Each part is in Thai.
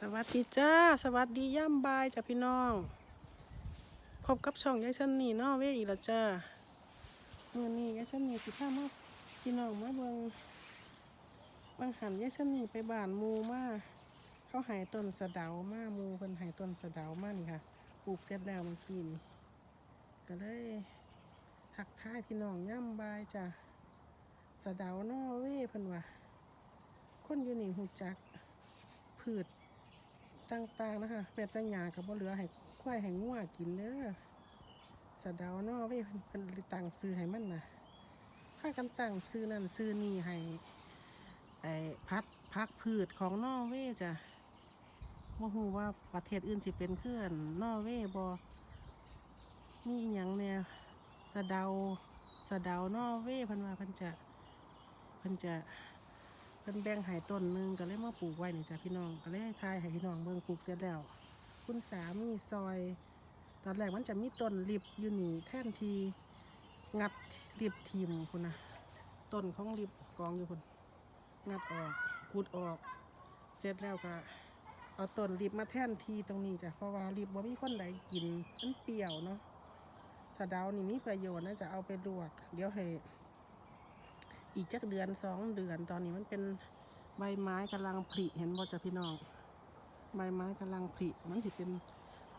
สวัสดีจ้า สวัสดีย่ำบายจ้ะพี่น้อง พบกับช่องยายชันนี่นอเวยอีกแล้วจ้าเมื่อนี้ยายชันนี่สิพามาพี่น้องมาเบิงบางหันยายชันนี่ไปบ้านมูมาเขาหายต้นสะเดามามูเพิ่นหายต้นสะเดามานี่ค่ะปลูกเสร็จแล้วมันปีนี่ก็เลยทักทายพี่น้องย่ำบายจ้ะสะเดานอเวยเพิ่นว่า คนอยู่นี่หูจักพืชต่างๆนะคะแม่ตะหยากับบ่เหลือให้ควายให้งัวกินเด้อสะเดาเนอเว้ยเพิ่นเพิ่นตั้งซื้อให้มันน่ะถ้ากันตั้งซื้อนั่นซื้อนี่ให้ไอ้พัดพักพืชของนอร์เวย์จ้ะบ่ฮู้ว่าประเทศอื่นสิเป็นเพื่อนนอร์เวย์บ่มีอหยังเนี่ยสะเดาสะเดานอร์เวย์เพิ่นว่าเพิ่นจะเพิ่นจะ เพิ่นแบ่งหายต้นหนึงก็เลยมาปลูกไว้นี่จ้ะพี่น้อง ก็เลยทายให้พี่น้องเบิ่งปลูกเสร็จแล้ว คุณสามีซอย ตอนแรกมันจะมีต้นริบอยู่นี่แท่นทีงัดริบทีมคุณนะต้นของริบกองอยู่คุณงัดออกขุดออก เสร็จแล้วก็เอาต้นริบมาแท่นทีตรงนี้จ้ะเพราะว่าริบว่ามีคนใดกินมันเปรี้ยวเนาะสะเดานี่มีประโยชน์นะจะเอาไปลวก เดี๋ยวให้ อีกจักเดือนสองเดือนตอนนี้มันเป็นใบไม้กำลังผลิเห็นบ่จ้ะพี่น้อง ใบไม้กำลังผลิมันสิเป็น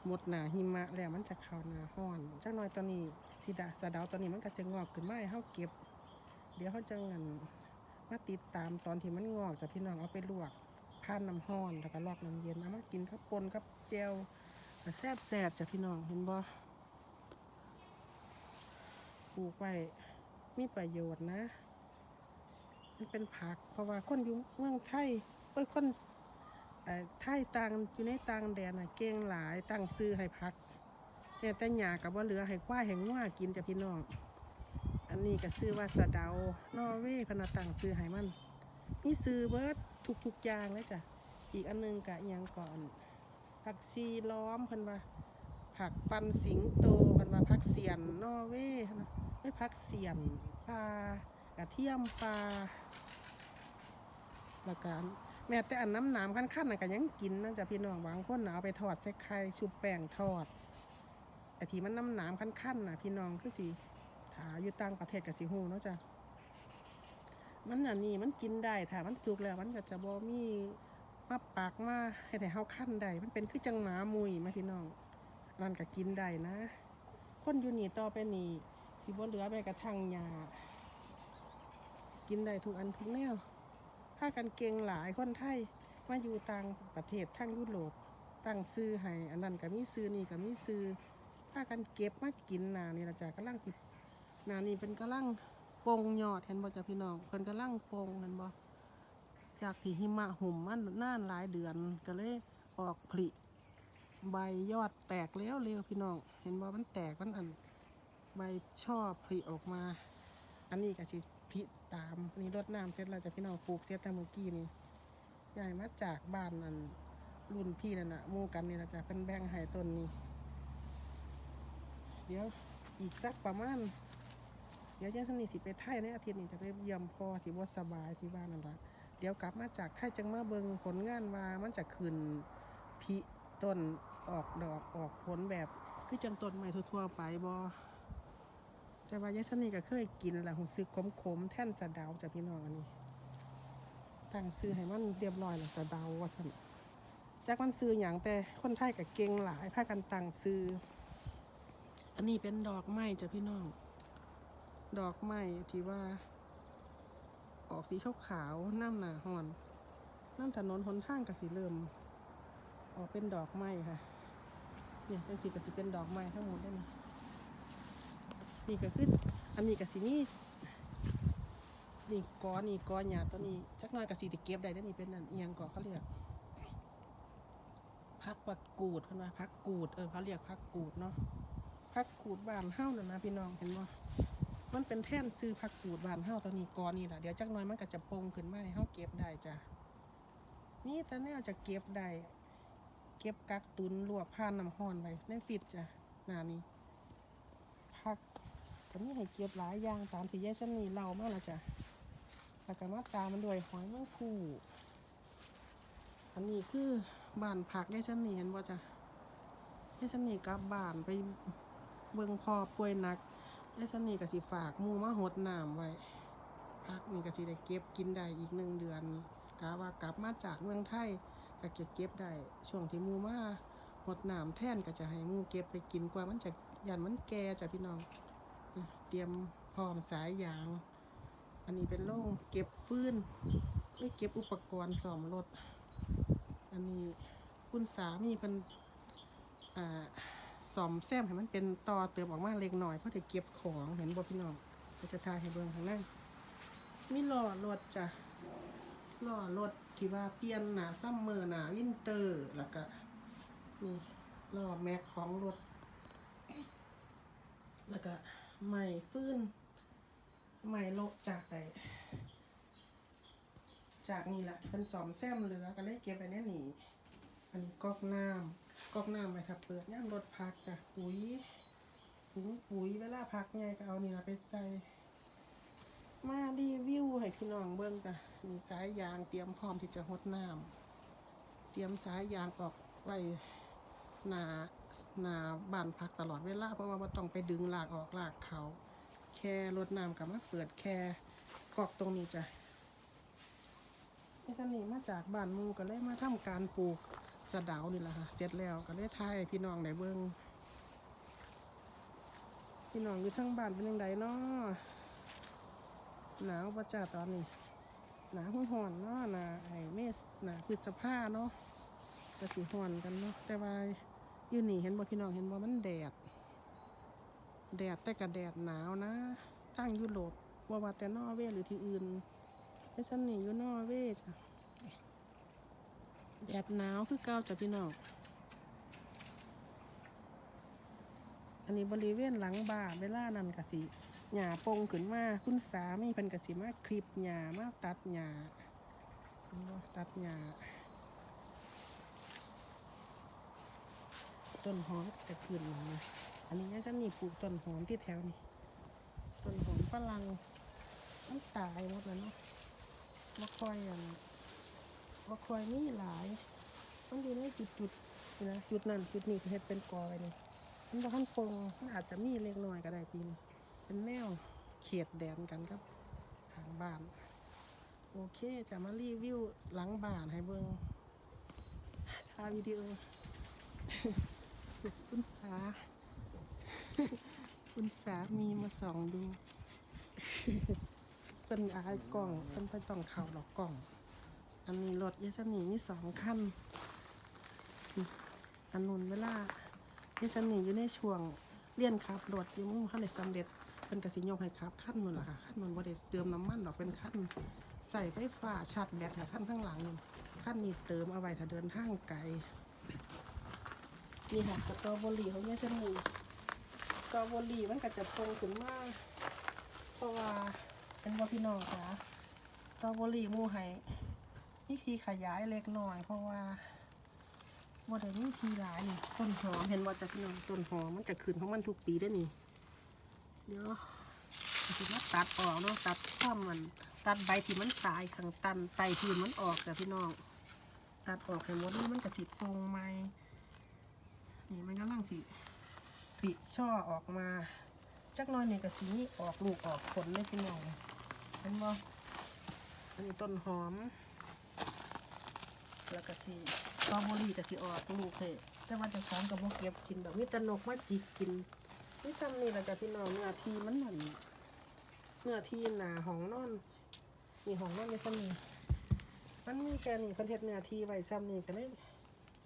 หมดหนาหิมะแล้วมันจะเข้าหนาห้อนจักหน่อยตอนนี้สิดาสะดาวตอนนี้มันก็จะงอกขึ้นมาให้เฮาเก็บ เดี๋ยวเขาจะงันมาติดตามตอนที่มันงอกจ้ะพี่น้องเอาไปลวกผ่านน้ำห้อนแล้วก็ลอกน้ำเย็นเอามากินข้าวปนกับเจลแซ่บแซ่บๆจ้ะพี่น้องเห็นบ่ปลูกไว้มีประโยชน์นะ มันเป็นผัก เพราะว่าคนอยู่เมืองไทยเอ้ยคนเอ่อไทยต่างอยู่ในต่างแดนน่ะเก่งหลายตั้งซื้อให้ผักแต่แต่หยากับว่าเหลือให้ควายให้ง่วกินจะพี่น้อง อันนี้ก็ซื้อว่าสะเดานอเวพนนะตั้งซื้อให้มันมีซื้อเบิดทุกทุกๆอย่างเลยจ้ะอีกอันหนึงกะยังก่อน ผักชีล้อมพิ่นว่า ผักปันสิงโตพิ่นว่าผักเสียนนอเวนะไม่ผักเสียนปลา กระเทียมปลาแล้วก็แม้แต่อันน้ำหนามขั้นๆน่ะก็ยังกินนะจ๊ะพี่น้องบางคนนะเอาไปทอดใส่ไข่ชุบแป้งทอดไอ้ที่มันน้ำหนามขั้นๆน่ะ พี่น้องคือสิถาอยู่ต่างประเทศกับสิฮูเนาะจ้ะมันอันนี้มันกินได้ถ้ามันสุกแล้วมันก็จะบ่มีมาปากมาให้แต่เฮาขั้นได้มันเป็นคือจังหมามุยมาพี่น้องนั่นก็กินได้นะ คนอยู่นี่ต่อไปนี่สิบ่เหลือไปกระทั่งยา กินได้ทุกอันทุกแนวพากันเกงหลายคนไทยมาอยู่ต่างประเทศทั้งยุโรปตั้งซื้อให้อันนั้นก็มีซื้อนี่ก็มีซื้อพากันเก็บมากินหนานี่ละจ้ะกำลังสิหนานี่เป็นกำลังปงยอดเห็นบ่จ้ะพี่น้องเพิ่นกำลังปงเห็นบ่จากที่หิมะหุ่มมันนานหลายเดือนก็เลยออกผลิใบยอดแตกแล้วเร็วพี่น้องเห็นบ่มันแตกมันอันใบช่อผลิออกมา อันนี้ก็สิ พิตามนี้รดน้ำเสร็จแล้วจะพี่น้องปลูกเสร็จแต่เมื่อกี้นี่ใหญ่มาจากบ้านนั่นรุ่นพี่นั่นน่ะมู่กันนี่นะจ๊ะเป็นแบ่งให้ต้นนี้ เดี๋ยวอีกสักประมาณ เดี๋ยวเจ้าท่านนี้สิไปไทยในอาทิตย์นี้จะไปเยี่ยมพ่อที่บ่สบายที่บ้านนั่นละเดี๋ยวกลับมาจากไทยจังมาเบิงผลงานว่ามันจะขึ้นพิต้นออกดอกออกผลแบบคือจังต้นใหม่ทั่วๆไปบ่ แต่ว่ายายสนีก็เคยกินแหละหูซื้อขมๆแท่นสะเดาจากพี่น้องอันนี้ตั้งซื้อให้มันเรียบร้อยแล้วสะเดาว่าสันจากมันซื้ออย่างแต่คนไทยกับเก่งหลายพากันตั้งซื้อ อันนี้เป็นดอกไม้จ้ะพี่น้อง ดอกไม้ที่ว่า ออกสีขาวๆน้ำหนาหอน น้ำถนนหนทางกับสีเริ่ม ออกเป็นดอกไม้ค่ะ เนี่ยเป็นสีกับสีเป็นดอกไม้ทั้งหมดได้นี่ นี่ก็คืออันนี้ก็สินี่นี่กอนี่กอหญ้าตัวนี้สักหน่อยก็สิได้เก็บได้เด้อนี่เป็นอันเอียงก่อเขาเรียกพักปักกูดเพิ่นว่าพักกูดเออเขาเรียกพักกูดเนาะพักกูดบานเฮานั่นนะพี่น้องเห็นบ่มันเป็นแท่นซื้อพักกูดบานเฮาตัวนี้กอนี่แหละเดี๋ยวจักหน่อยมันก็จะปงขึ้นมาให้เฮาเก็บได้จ้ะนี่ตาแนวจะเก็บได้เก็บกักตุนลวกผ่านน้ำร้อนไว้ในฟิตจ้ะหน้านี้ ก็มีให้เก็บหลายอย่างตามที่ยายสันนี่เล่ามาแล้วจ้ะแล้วก็มาตามมันด้วยหอยแมงคู่ อันนี้คือบ้านพักยายชันนี่เห็นบ่จ้ะยายชันนี่กลับบ้านไปเบิ่งพ่อป่วยหนักยายชันนี่ก็สิฝากมูมาหดน้ำไว้พักนี่ก็สิได้เก็บกินได้อีกหนึ่งเดือนกะว่ากลับมาจากเมืองไทยก็เก็บเก็บได้ช่วงที่มูมาหดน้ำแท่นก็จะให้มูเก็บไปกินกว่ามันจะยันมันแก่จ้ะพี่น้อง เตรียมพร้อมสายยาง อันนี้เป็นโล่งเก็บฟืนไม่เก็บอุปกรณ์ซ่อมรถ อันนี้คุณสามีเป็นอ่าซ่อมแซมให้มันเป็นต่อเติมออกมาเล็กหน่อยเพราะจะเก็บของเห็นบ่พี่น้องก็จะทาให้เบิ่งข้างในมีหล้อรถจ้ะหล้อรถที่ว่าเปลี่ยนหนาซัมเมอร์หนาวินเตอร์แล้วก็นี่หล้อแม็กของรถ แล้วก็ ใหม่ฟื้น ใหม่โลจากไอจากนี่แหละเป็นสอมแซมเหลือก็เลยเก็บไปแน่หนีอันนี้ก๊อกน้ำก๊อกน้ำไว้ถ้าเปิดย่ามรถพักจ้ะปุ๋ยถุงปุ๋ยเวลาพักไงก็เอานี่ละไปใส่มารีวิวให้พี่น้องเบิ่งจ้ะมีสายยางเตรียมพร้อมที่จะหดน้ำเตรียมสายยางออกไว้หนา หนาบ้านพักตลอดเวลาเพราะว่าบ่ต้องไปดึงลากออกลากเขา แค่รดน้ำกับมาเปิดแค่กอกตรงนี้จ้ะนี่คันนี้มาจากบ้านมูก็เลยมาทำการปลูกสะเดานี่แหละค่ะ เสร็จแล้วก็เลยทายพี่น้องได้เบิ่งพี่น้องอยู่ทั้งบ้านเป็นยังไงเนาะหนาวประจ้าตอนนี้ หนาวห่อนเนาะหนาไอ้เมษหนาพฤษภาเนาะก็สิห่อนกันเนาะแต่ว่า อยู่นี่เห็นบ่พี่น้องเห็นบ่มันแดด แดดแต่กับแดดหนาวนะตั้งยุโรปว่าว่าแต่นอร์เวย์หรือที่อื่นไม่ฉันนี่อยู่นอร์เวย์จ้ะแดดหนาวคือเก่าจ้ะพี่น้องอันนี้บริเวณหลังบ้านเวลานั้นกสิหญ้าปงขึ้นมาคุณสามีเพิ่นกสิมาคลิปหญ้ามาตัดหญ้าตัดหญ้า ต้นหอมจะขึ้นมานะอันนี้ยังจะนี่ปลูกต้นหอมที่แถวนี้ต้นหอมฝรั่งมันตายหมดแล้วเนาะมาคอยอันมาคอยนี่หลายมันอยู่ในจุดๆนี่นะจุดนั้นจุดนี้เฮ็ดเป็นกอไว้นี่มันบ่ทันคงมันอาจจะมีเล็กน้อยก็ได้ปีนเป็นแนวเขตแดนกันครับทางบ้าน โอเคจะมารีวิวหลังบ้านให้เบิ่งถ่ายวิดีโอ คุณสา คุณสามีมาส่องดูเป็นอายกล่องเป็นไปต้องเข่าหรอกกล่อง อันนี้รถยาสมีมีสองคันอันนุนเวลาที่ฉันนี่อยู่ในช่วงเรียนขับรถอยู่มุ่งขั้นในสำเร็จเป็นกสิยกให้ขับขั้นมันล่ะค่ะขั้นมันบ่ได้เติมน้ำมันหรอกเป็นขั้นใส่ไฟฟ้าชาร์จแบตค่ะขั้นข้างหลังขั้นนี้เติมเอาไว้ถ้าเดินทางไกล นี่ค่ะสตรอเบอรี่ของเนี่ยฉันนี่สตรอเบอรี่มันก็จะโตขึ้นมากเพราะว่าเป็นว่าพี่น้องค่ะสตรอเบอรี่มูให้นี่ทีขยายเล็กน้อย เพราะว่าว่าแต่นี่ทีหลายนี่ต้นหอมเห็นว่าจะพี่น้องต้นหอมมันจะขึ้นของมันทุกปีได้อนี่เดี๋ยวจะมาตัดออกเนาะตัดข้อมมันตัดใบที่มันตายข้างตันไตที่มันออกจ้ะพี่น้อง ตัดออกให้หมดนี่มันกระสิโปรงไม้ นี่มันกำลังสิปิช่อออกมา จักน้อยนี่กระสีออกลูกออกผลเลยพี่น้องเห็นบ่อันนี้ต้นหอม แล้วก็สิสตอเบอรี่ก็สิออกลูกเถอะแต่ว่าจะของกับพวกเก็บกินดอกมีแต่นกมาจิกกินนี่ซ้ำนี่เราจะพี่น้องเนื้อทีมันหนั่นเนื้อทีหนาห้องนอนนี่ห้องนอนในซ้ำนี่มันมีแค่นี้เพิ่นเฮ็ดเนื้อทีไว้ซ้ำนี่ก็เลย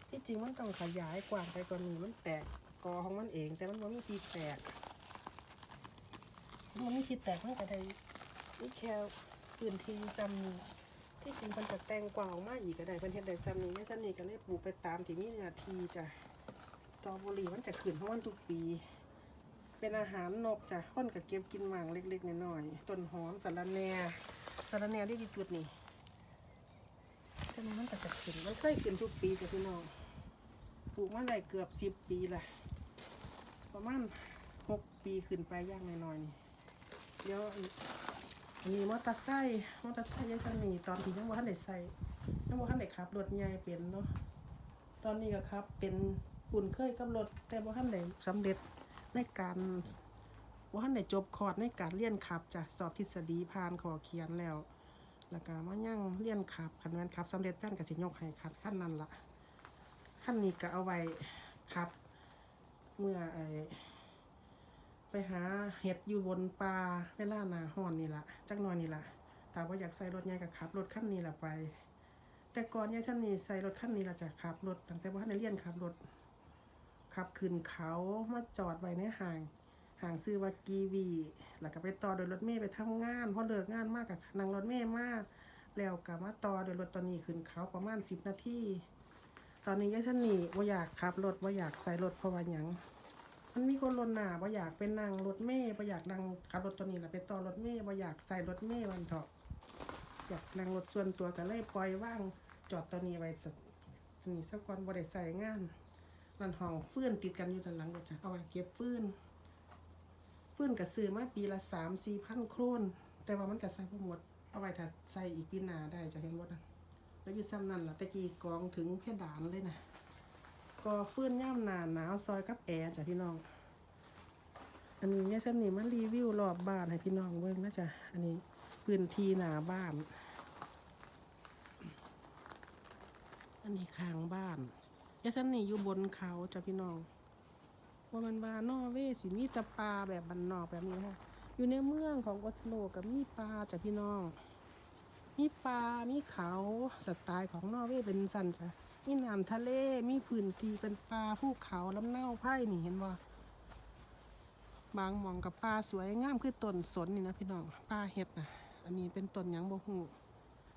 ที่จริงมันต้องขยายกว้างไปกว่านี้มันแตกกอของมันเอง แต่มันบ่มีทีแตก มันมีทีแตกมันก็ได้นี่แค่พื้นที่ซ้ำนี่ที่จริงเพิ่นจะแต่งกว่าออกมาอีกก็ได้เพิ่นเฮ็ดได้ซ้ำนี้เนี่ยซ้ำนี้ก็เลยปลูกไปตามที่มีเนื้อที่จ้ะตอบอรี่มันจะขึ้นของมันทุกปี เป็นอาหารนกจ้ะคนก็เก็บกินหมางเล็กๆน้อยๆต้นหอมสะระแหน่สะระแหน่ที่อยู่จุดนี้จังนี้มันก็จะขึ้นมันเคยขึ้นทุกปีจ้ะพี่น้อง ลูกมาได้เกือบสิบปีละประมาณหกปีขึ้นไปย่างน้อยๆนี่เดี๋ยวอันนี้มอเตอร์ไซค์มอเตอร์ไซค์ยังทันนี่ตอนที่ยังว่าทันได้ใส่ยังบ่ทันได้ขับรถใหญ่เป็นเนาะตอนนี้ก็ครับ เป็นปุ่นเคยกับรถแต่บ่ทันได้สำเร็จในการบ่ทันได้จบคอร์สในการเรียนขับจ้ะสอบทฤษฎีผ่านขอเขียนแล้วแล้วก็มายั่งเรียนขับคันแม่นขับสำเร็จแฟนก็สิยกให้คันขั้นนั้นละ ขั้นนี้ก็เอาไว้ขับ เมื่อไอไปหาเห็ดอยู่บนป่าเวลาหนาห้อนนี่ละจักหน่อยนี่ละแต่ว่าอยากใส่รถใหญ่ก็ขับรถขั้นนี้ละไป แต่ก่อนยายชันนี่ใส่รถขั้นนี้ละจะขับรถตั้งแต่ว่าในเรียนขับรถขับขึ้นเขามาจอดไว้ในห่างห่างซื้อว่ากีวี แล้วก็ไปต่อโดยรถเมย์ไปทำงานพอเลิกงานมากกับนั่งรถเมย์มาก แล้วก็มาต่อโดยรถตอนนี้ขึ้นเขาประมาณสิบนาที อนนี้ยายชันนี่ว่าอยากขับรถว่าอยากใส่รถเพราะว่าหยังมันมีคนรนหนาว่าอยากเป็นนั่งรถเมย์ว่าอยากนั่งขับรถตัวนี้แหละไปต่อรถเมย์ว่าอยากใส่รถเมย์วันเถาะอยากนั่งรถส่วนตัวก็เลยปล่อยว่างจอดตัวนี้ไว้สักนี่สักวันบ่ได้ใส่งานนันห้องฟื้นติดกันอยู่ด้านหลังรถจ้ะเอาไว้เก็บฟื้นฟื้นกับซื้อมาปีละสามสี่พันโครนแต่ว่ามันก็ใส่บ่หมดเอาไว้ถ้าใส่อีกปีหน้าได้จะเห็นว่าแล้ วอยู่ซ้ำนั่นล่ะตะกี้กองถึงเพดานเลยนะก็ฟื้นย่ำหนาหนาวซอยกับแอร์จ้ะพี่น้อง อันนี้เนี่ยฉันนี่มารีวิวรอบบ้านให้พี่น้องเบิ่งนะจ๊ะอันนี้พื้นที่หนาบ้าน อันนี้ข้างบ้านเนี่ยฉันนี่อยู่บนเขาจ้ะพี่น้องว่ามันว่านอเวสิมีตะปลาแบบบันนอกแบบนี้นะคะอยู่ในเมืองของออสโลกับมีปลาจ้ะพี่น้อง มีปลา มีเขาสไตล์ของนอร์เวย์เป็นสันจ้ะมีน้ำทะเล มีพื้นที่เป็นปลาภูเขาลำเนาไผ่นี่เห็นบ่บางมองกับปลาสวยงามคือต้นสนนี่นะพี่น้องปลาเห็ดนะอันนี้เป็นต้นหยังบ่ฮู้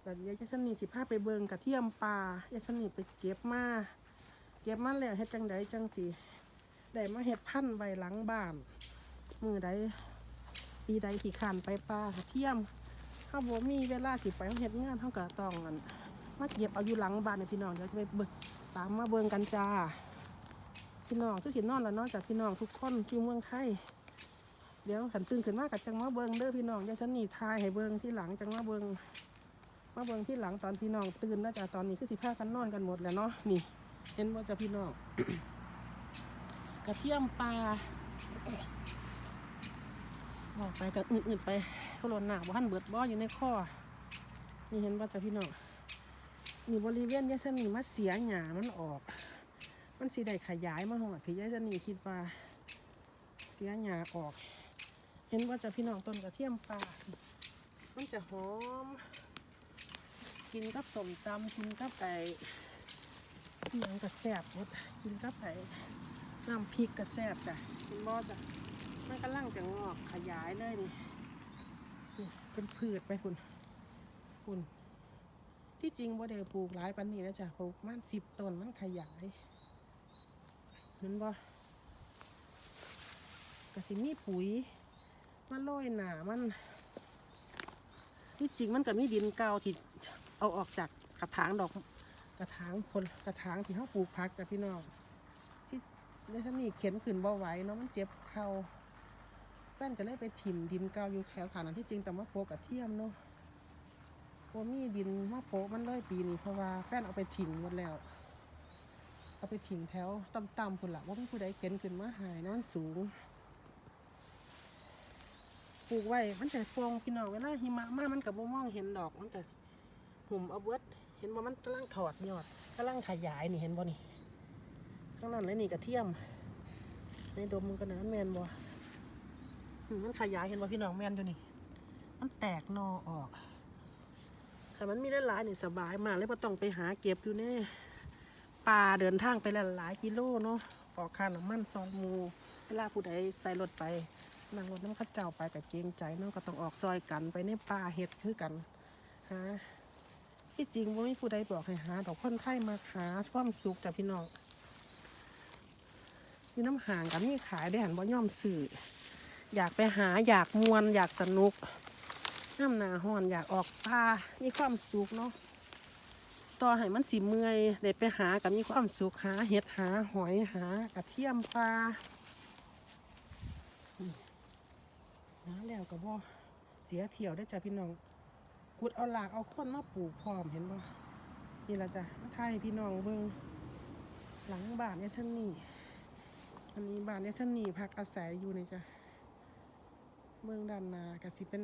แต่ยายชันนี่สิพาไปเบิงกระเทียมปลายายชันนี่ไปเก็บมาเก็บมาแล้วเฮ็ดจังใดจังสิได้มาเห็ดพันธุ์ไว้หลังบ้าน มือใดปีใดที่ขานไปปลากระเทียม ถ้าบ่มีเวลาสิไปเฮ็ดงานเท่ากับต้องอันมาเก็บเอาอยู่หลังบ้านเนี่ยพี่น้องเดี๋ยวจะไปเบิ่งตามมาเบิ่งกันจ้า พี่น้องคือสินอนแล้วเนอกจากพี่น้องทุกคนที่เมืองไทยเดี๋ยวขันตื่นขึ้นมากับจังมาเบิงเด้อพี่น้องย่าฉันหนีทายให้เบิงที่หลังจังมาเบิงมาเบิงที่หลังตอนพี่น้องตื่นนะจ๊ะตอนนี้คือสิพากันนอนกันหมดแล้วเนาะนี่ เห็นว่าจะพี่น้องกระเทียมปลา บอกไปกับอื่นๆไปเขาหล่นหนาว่าหันเบิดบ่ออยู่ในข้อนี่เห็นว่าจะพี่น้องนี่บริเวณยายสนีมาเสียหยามันออก มันสีได้ขยายมาหอดพี่ยายสนีคิดว่า เสียหยาออก เห็นว่าจะพี่น้องต้นกระเทียมปลามันจะหอม กินกับสมตำกินกับไก่หนังกระแซบหมดกินกับไก่น้ำพริกกระแซบจ้ะกินบ่จ้ะ มันกำลังจะงอกขยายเลยนี่นเป็นพืชไปคุณคุณที่จริงบ่ได้ปลูกหลายปันนี้นะจ๊ะปลูกมันสิบต้นมันขยายเห็นบ่กสิมีปุ๋ยมาโรยหนามัน ที่จริงมันก็มีดินเก่าที่เอาออกจากกระถางดอกกระถางผลกระถางที่เขาปลูกพักจากพี่น้องที่ในท่านนี่เข็นขึ้นบ่ไหวเนาะมันเจ็บเข่า นก็เลยไปถิ่มดินเก่าอยู่แถวขานั้นที่จริงแต่ว่าโปกระเทียมเนาะโปมีดินมาโปะมันเลยปีนี้เพราะว่าแฟนเอาไปถิ่มหมดแล้ว เอาไปถิ่มแถวต่ำๆพุ่นละว่ามีผู้ใดเข็นขึ้นมาหายนาะมันสูงปลูกไว้ มันจะฟองพี่น้องเวลาหิมะมามันกับมองเห็นดอกมันก็หุ่มเอาเบิดเห็นว่ามันกำลังถอดยอดกำลังขยายนี่เห็นบ่นี่ข้างนั้นเลยนี่กระเทียมในดมมันก็นะแมนบ่อื มันขยายเห็นบ่าพี่น้องแม่นอยู่นี่ มันแตกนอออกแต่มันมีหลายๆนี่สบายมากเลยพอต้องไปหาเก็บอยู่เนี่ยป่าเดินทางไปหลายกิโลเนาะออกค่าน้ำมันซองมูเวลาผู้ใดใส่รถไปนั่งรถน้ำข้าเจ้าไปกับเกรงใจเนาะก็ต้องออกซอยกันไปในป่าเห็ดคือกันหาที่จริงว่าไม่ผู้ใดบอกให้หาดอกคนไข้มาหาความสุขจากพี่น้องมีน้ำห่างกับมีขายได้หันบ่ย่อมสื่อ อยากไปหาอยากมวนอยากสนุกน้ำหนาห่อนอยากออกป่ามีความสุขเนาะต่อให้มันสีเมื่อยได้ไปหากับมีความสุขหาเห็ดหาหอยหากระเทียมปลาหาแล้วก็บ่เสียเที่ยวได้จ้ะพี่น้องกุดเอาหลากเอาค้นมาปลูกพร้อมเห็นบ่นี่ละจ้ะมาไทยพี่น้องเบิ่งหลังบ้านเนี่ยชั้นนี่อันนี้บ้านเนี่ยชั้นนี่พักอาศัยอยู่ในจ้ะ เมืองด้านนาก็สิเป็น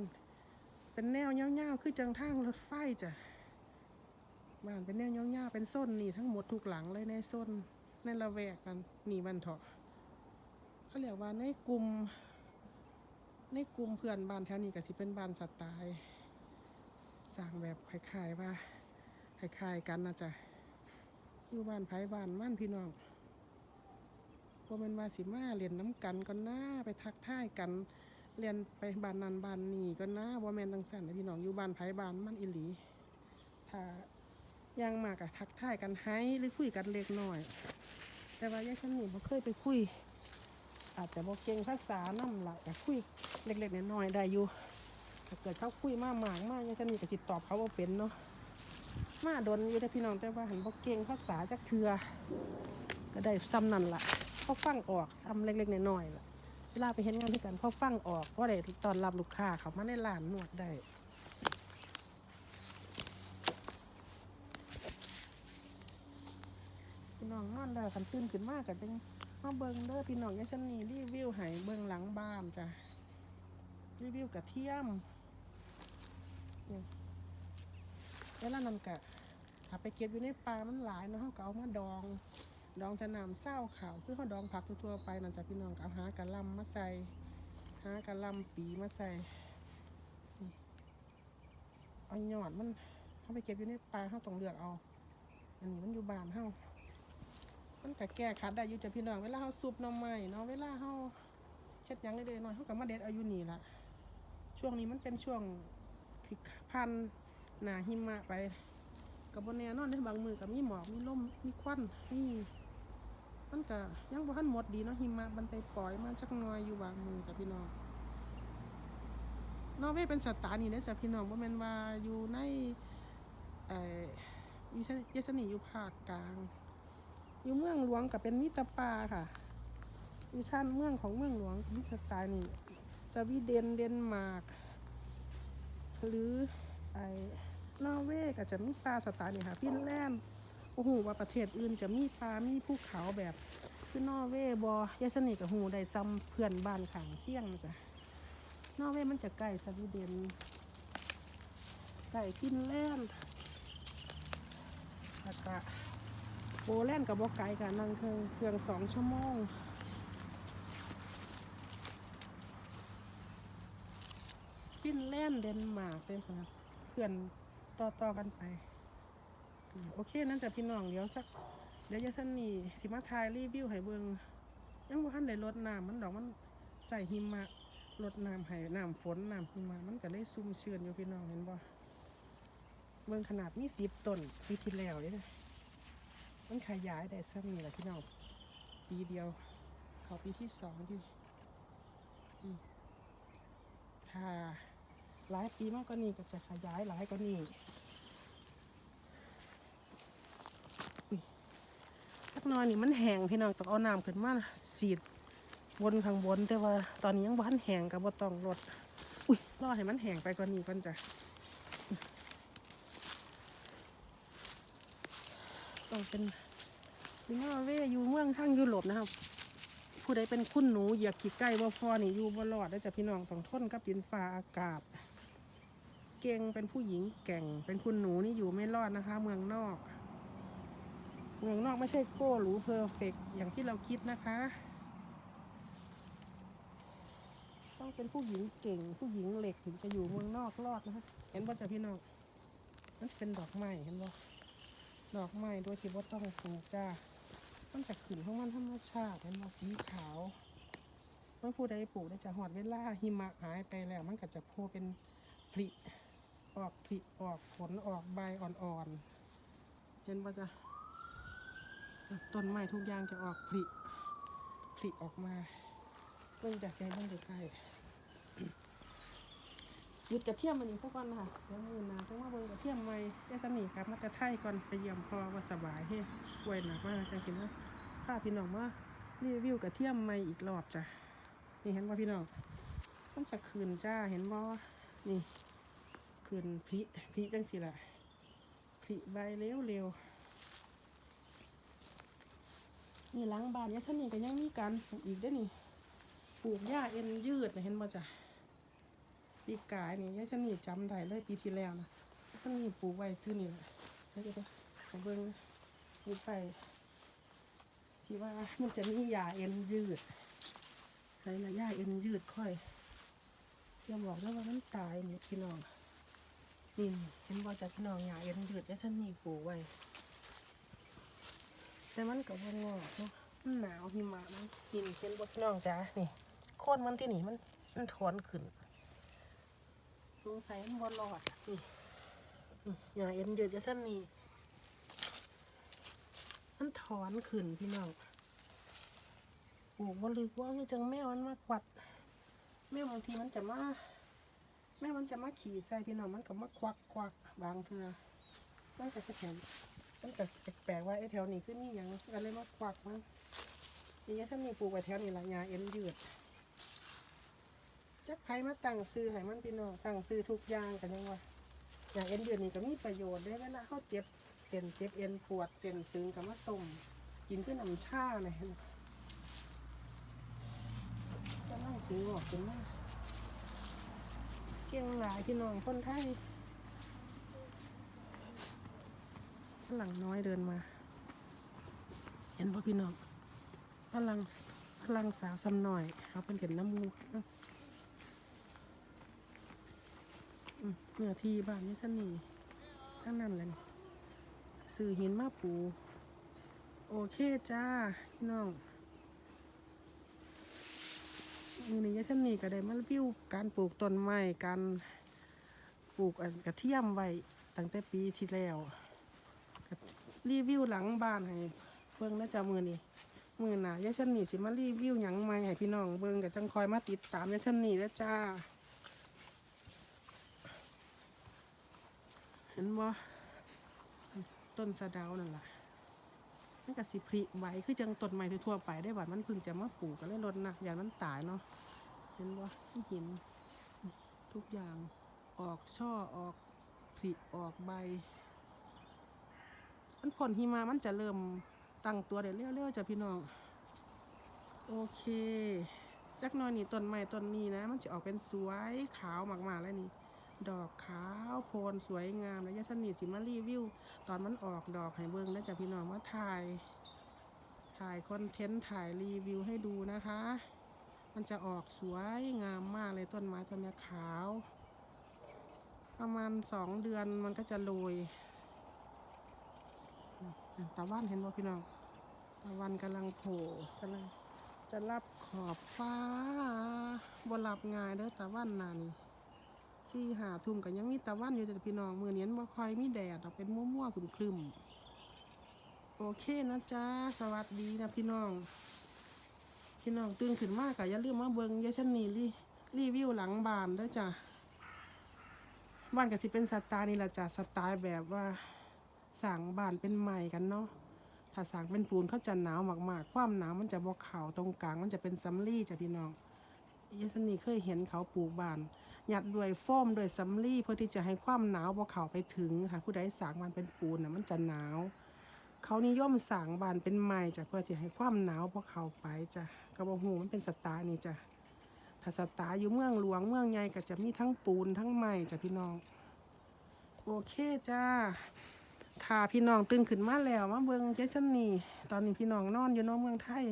เป็นแนวยาๆคือจังทางรถไฟจ้ะบ้านเป็นแนวยาๆเป็นส้นนี่ทั้งหมดทุกหลังเลยในส้นในละแวกกันนี่มันเถาะเขาเรียกว่าในกลุ่ม ในกลุ่มเพื่อนบ้านแถวนี้ก็สิเป็นบ้านสไตล์สร้างแบบคล้ายๆว่าคล้ายๆกันนะจ๊ะอยู่บ้านไผ่บ้านมั่นพี่น้องว่ามันมาสิมาเรียนน้ำกันก็น่าไปทักทายกัน เรียนไปบ้านนั้นบ้านนี้ก็นะว่าแมนตังสันพี่น้องอยู่บ้านไผบ้านมันอิหลี ถ้ายังมากอะทักทายกันให้หรือคุยกันเล็กน้อย แต่ว่ายายฉันนี่บ่เคยไปคุย อาจจะบ่เก่งภาษาน้ำหลายแต่คุยเล็กๆน้อยๆได้อยู่ถ้าเกิดเขาคุยมากมากมากยายฉันนี่ก็จิตตอบเขาว่าเป็นเนาะมาโดนอยู่ได้อพี่น้องแต่ว่าหันบ่เก่งภาษาจักเทือก็ได้ซ้ำนั่นล่ะเขาฟังออกซ้ำเล็กๆน้อยๆล่ะ เวลาไปเห็นงานด้วยกันเขาฟังออกว่าได้ตอนรับลูกค้าเขามาในร้านนวดได้พี่น้องนอนแล้วกันตื่นขึ้นมากกันจังมาเบิงเด้อพี่น้องยายชันนี่รีวิวให้เบิงหลังบ้านจ้ะรีวิวกระเทียมแล้วนั่นกะถ้าไปเก็บอยู่ในป่ามันหลายเนาะเขาก็เอามาดอง ดองจะนำเศร้าขาวคือเขาดองผักทั่วๆไปนั่นจ้ะพี่น้องก็เอาหากระลำมาใส่หากระลำปีมาใส่นี่เอาหยอดมันเข้าไปเก็บอยู่ในป่าเขาต้องเลือกเอา อันนี้มันอยู่บานเขามันก็แก้ขัดได้อยู่จ้ะพี่น้องเวลาเขาซุปน้ำไม้เนาะเวลาเขาเฮ็ดยังได้เลยๆหน่อยเขาก็มาเด็ดอายู่นี่ละช่วงนี้มันเป็นช่วงพิกพันหนาหิมะไปกับบนแนนอนในบางมือกับมีหมอกมีลมมีควันมี มันก็ยังบ่ทันหมดดีเนาะหิมะมันไปปล่อยมาจักหน่อยอยู่บางมือจ้ะพี่น้องนอร์เวย์เป็นสถานนี่เด้อจ้ะพี่น้องบ่แม่นว่าอยู่ในเอ่อเศษเยสนีอยู่ภาคกลาง อยู่เมืองหลวงก็เป็นมิตรป่าค่ะอยู่ชั้นเมืองของเมืองหลวงมิตรตานี่สวีเดนเดนมาร์กหรือไอนอร์เวย์ก็จะมีปลาสไตล์นี่ค่ะฟินแลนด์ โอ้โหว่าประเทศอื่นจะมีปลามีภูเขาแบบคือนอร์เวย์บอยาสนิทกับหูได้ซ้ำเพื่อนบ้านขังเที่ยงจ้ะนอร์เวย์มันจะใกล้สวีเดนใกล้ฟินแลนด์แล้วก็โปแลนด์กับบอไกลกันนั่งเครื่องเครื่องสองชั่วโมงฟินแลนด์เดนมาร์กเป็นสำหรับเพื่อนต่อต่อๆกันไป โอเคนั่นจะพี่น้องเดี๋ยวสัก เดี๋ยวจะท่านนี่สิมาทายรีวิวให้เบิงยังบ่ทันได้ลดน้ำมันดอกมันใส่หิมะลดน้ำให้น้ำฝนน้ำหิมะมันก็เลยซุ่มเชือนอยู่พี่น้องเห็นบ่เบิงขนาดมีสิบต้นปีที่แล้วเลยนะมันขยายได้ซ้ำนี่แหละพี่น้องปีเดียว เขาปีที่สองที่ถ้าหลายปีมากกว่านี้ก็จะขยายหลายกว่านี้อุ๊ยสักห น้อยนี่มันแห้งพี่น้องต้องเอาน้ำขึ้นมาสีดบนข้างบนแต่ว่าตอนนี้ยังบ้านแห้งกับบ่ต้องลดอุ้ยรอให้มันแห้งไปกว่านี้ก่อนจ้ะต้องเป็นพี่น้องเวยอยู่เมืองทางยุโรปนะครับผู้ใดเป็นคุณหนูเหยียบขี้ไก่บ่พอนี่อยู่บ่รอดได้จ้ะพี่น้องต้องทนกับดินฟ้าอากาศ เก่งเป็นผู้หญิงแก่ง เป็นคุณหนูนี่อยู่ไม่รอดนะคะ เมืองนอก เมืองนอกไม่ใช่โก้หรูเพอร์เฟกอย่างที่เราคิดนะคะ ต้องเป็นผู้หญิงเก่ง ผู้หญิงเหล็กถึงจะอยู่เมืองนอกรอดนะคะเห็นป่ะจ้ะพี่น้องมันเป็นดอกไม้เห็นป่ะดอกไม้โดยที่ว่าต้องปลูกจ้ามันจะขึ้นของมันธรรมชาติเป็นมาสีขาวเมื่อผู้ใดปลูกได้จะหอดเวลาหิมะหายไปแล้ว มันก็จะโพเป็นผลิออกผลิออกผลออกใบอ่อนๆเห็นป่ะจ๊ะ ต้นไม้ทุกอย่างจะออกผลิผลิออกมาเพิ่งจะใช้เพิ่งจะใกล้หยุดกระเทียมมันอีกสักก่อนนะคะเดี๋ยวมือนาต้องมาเบิ่งกระเทียมใหม่ได้สนิครับมาจะไทยก่อนไปเยี่ยมพ่อว่าสบายเฮ้ป่วยหนักมากจังสินะพาพี่น้องมารีวิวกระเทียมใหม่อีกรอบจ้ะนี่เห็นว่าพี่น้องมันจะคืนจ้าเห็นบ่นี่คืนพริพริจังสิล่ะพลิใบเร็วๆ นี่ล้างบ้านเนี่ยท่านนี่ก็ยังมีการปลูกอีกได้นี่ปลูกหญ้าเอ็นยืดนะเห็นบ่จ้ะปีกายนี่ยายท่านนี่จำได้เลยปีที่แล้วนะท่านนี่ปลูกไว้ซื้อนี่แหละเดี๋ยวจะไปเบิ้งนี่ไปที่ว่ามันจะมีหญ้าเอ็นยืด ใส่ละหญ้าเอ็นยืดค่อยอย่าบอกแล้ว่ามันตายหมดพี่น้องนี่เห็นบ่จากพี่น้องหญ้าเอ็นยืดแล้วฉันนี่ปลูกไว้ แต่มันก็บ่งอกเนาะมันหนาวหิมะมันนี่เห็นบ่พี่น้องจ้านี่โค่นมันที่นี่มันมันถอนขึ้นสงสัยมันบ่รอดนี่นี่หญ้าเอ็นยืดจะฉันนี่มันถอนขึ้นพี่น้องปลูกบ่ลึกว่าคือจังแมวมันมากวัด แมวบางทีมันจะมาแมวมันจะมาขี่ใส่พี่น้องมันก็มาควักควักบางเทือมันก็จะเห็น มันก็แปลกๆว่าไอ้แถวนี้คือนี่หยังก็เลยมาควักมันนี่ถ้ามีปลูกไว้แถวนี้ละยาเอ็นยืดจักไผมาตั้งซื้อให้มันพี่น้องตั้งซื้อทุกอย่างกันยังว่ายาเอ็นยืดนี่ก็มีประโยชน์ได้เวลาเขาเจ็บเส้นเจ็บเอ็นปวดเส้นตึงก็มาต้มกินขึ้นน้ำชาเนี่ยเห็นบ่กำลังสูงออกขึ้นมาเก่งหลายพี่น้องคนไทย ฝรั่งน้อยเดินมา เห็นป่ะพี่น้องพลังพลังสาวซ้ำหน่อยเขาเป็นเห็นน้ำมูกนะอืมเนื้อที่บ้านนี่สนี่ทั้งนั้นเลยนี่สื่อหินมาปู โอเคจ้า พี่น้องมือนี้ยายชันนี่ก็ได้มารีวิวการปลูกต้นไม้การปลูกอันกระเทียมไว้ตั้งแต่ปีที่แล้วก็ รีวิวหลังบ้านให้เบิ่งนะจ๊ะมือนี้มือหน่ะยายชันนี่สิมารีวิวหยังใหม่ให้พี่น้องเบิ่งก็จังคอยมาติดตามยายชันนี่แล้วจ้า เห็นบ่ต้นสะเดานั่นล่ะมันก็สิผลิใบคือจังต้นไม้ทั่วไปได้บัดมันเพิ่งจะมาปลูกก็เลยลดนะอย่างมันตายเนาะเห็นว่าที่เห็นทุกอย่างออกช่อออกผลิออกใบ มันผลหิมะมันจะเริ่มตั้งตัวได้เรื่อๆจ้ะพี่น้อง โอเค จักหน่อยนี่ต้นไม้ต้นนี้นะ มันจะออกเป็นสวยขาวมากๆแล้วนี่ ดอกขาวโพนสวยงามแล้วยาสนิทสิมารีวิว ตอนมันออกดอกให้เบิ่งแล้วจ้ะพี่น้องว่าถ่าย ถ่ายคอนเทนต์ถ่ายรีวิวให้ดูนะคะ มันจะออกสวยงามมากเลยต้นไม้ต้นนี้ขาว ประมาณสองเดือนมันก็จะโรย ตะวันเห็นบ่พี่น้องตะวันกำลังโผล่กำลังจะรับขอบฟ้าบนรับง่ายเด้อตะวันหนานี่สี่หาทุ่มก็ยังมีตะวันอยู่แต่พี่น้องมือนี้บ่ค่อยมีแดดดอกเป็นมั่วๆครึมๆโอเคนะจ๊ะสวัสดีนะพี่น้อง พี่น้องตื่นขึ้นมากก็อย่าลืมมาเบิ่งยายชันนี่รีรีวิวหลังบ้านเด้อจ้ะบ้านก็สิเป็นสไตล์นี่ละจ้ะสไตล์แบบว่า สั่งบ้านเป็นใหม่กันเนาะถ้าสั่งเป็นปูนเขาจะหนาวมากๆ ความหนาวมันจะบ่เขาตรงกลางมันจะเป็นซัมลี่จ้ะพี่น้องยายชันนี่เคยเห็นเขาปลูกบ้านหยัดด้วยโฟมด้วยสำลีเพื่อที่จะให้ความหนาวบ่เข้าไปถึงค่ะผู้ใดสร้างบ้านเป็นปูนนะมันจะหนาวเขานิยมสร้างบ้านเป็นไม้จ้ะเพื่อที่ให้ความหนาวบ่เข้าไปจ้ะกระบอกหูมันเป็นสตล์นี่จ้ะถ้าสตล์อยู่เมืองหลวงเมืองใหญ่ก็จะมีทั้งปูนทั้งไม้จ้ะพี่น้อง โอเคจ้า ถ้าพี่น้องตื่นขึ้นมาแล้วมาเบิ่งเจสันนี่ตอนนี้พี่น้องนอนอยู่นอกเมืองไทย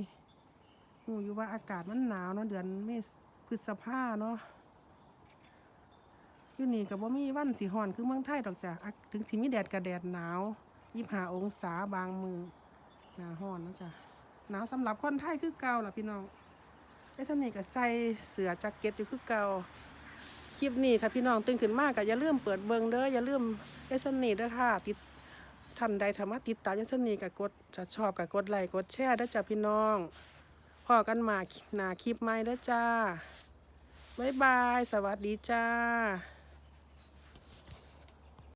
หูอยู่ว่าอากาศมันหนาวเนาะเดือนเมษพฤษภาเนาะอยู่นี่กับว่ามีวันสีห่อนคือเมืองไทยดอกจ้ะถึงสิมีแดดกับแดดหนาวยี่ห้าองศาบางมือหนาห้อนนะจ๊ะหนาวสำหรับคนไทยคือเก่าล่ะพี่น้องไอ้สนี่ก็ใส่เสื้อแจ็คเก็ตอยู่คือเก่าคลิปนี้ถ้าพี่น้องตื่นขึ้นมากก็อย่าลืมเปิดเบิงเด้ออย่าลืมไอ้สนี่เด้อค่ะติด ท่านใดธรรมะติดตามยังสนีกับกดจะชอบกับกดไลค์กดแชร์ด้จ้าพี่น้องพอกันมาหนาคลิปใหม่ด้จ้า บ๊ายบาย สวัสดีจ้า